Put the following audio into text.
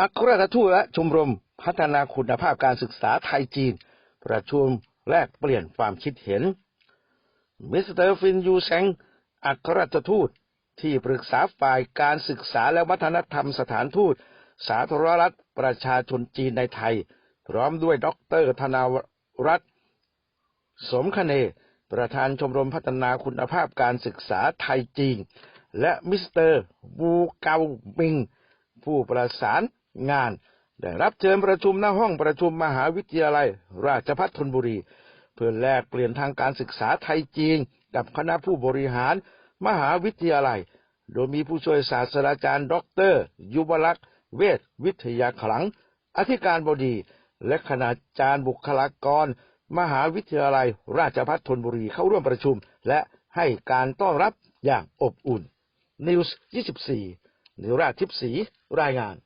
อัครราชทูตและชมรมพัฒนาคุณภาพการศึกษาไทยจีน ประชุมแลกเปลี่ยนความคิดเห็น มิสเตอร์ฟินยูแซงอัครราชทูตที่ปรึกษาฝ่ายการศึกษาและวัฒนธรรมสถานทูต สาธารณรัฐประชาชนจีนในไทย พร้อมด้วยด็อกเตอร์ธนาวรัตน์สมคเน ประธานชมรมพัฒนาคุณภาพการศึกษาไทยจีน และมิสเตอร์บูเกามิง ผู้ประสาน งาน ได้รับเชิญประชุมณห้องประชุมมหาวิทยาลัย ราชภัฏธนบุรี เพื่อแลกเปลี่ยนทางการศึกษาไทยจีน กับคณะผู้บริหาร มหาวิทยาลัย โดยมีผู้ช่วยศาสตราจารย์ด็อกเตอร์ยุวลักษ์เวชวิทยาขลัง อธิการบดี และคณาจารย์บุคลากร มหาวิทยาลัย ราชภัฏธนบุรีเข้าร่วมประชุม และให้การต้อนรับอย่างอบอุ่น News 24 นิราทิพย์ศรีรายงาน